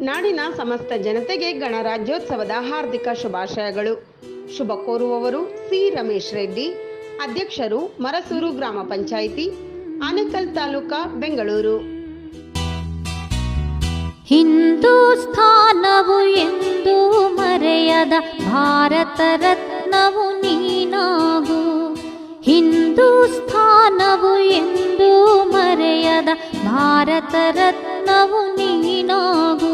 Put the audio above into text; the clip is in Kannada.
ನಾಡಿನ ಸಮಸ್ತ ಜನತೆಗೆ ಗಣರಾಜ್ಯೋತ್ಸವದ ಹಾರ್ದಿಕ ಶುಭಾಶಯಗಳು. ಶುಭ ಕೋರುವವರು ಸಿ. ರಮೇಶ್ ರೆಡ್ಡಿ, ಅಧ್ಯಕ್ಷರು ಮರಸೂರು ಗ್ರಾಮ ಪಂಚಾಯಿತಿ, ಆನೇಕಲ್ ತಾಲೂಕಾ, ಬೆಂಗಳೂರು. ಹಿಂದೂಸ್ಥಾನವು ಎಂದು ಮರೆಯದ ಭಾರತ ರತ್ನವು ನೀನಾಗು. ಹಿಂದೂಸ್ಥಾನವು ಎಂದು ಮರೆಯದ ಭಾರತ ರತ್ನವು ನೀನಾಗು.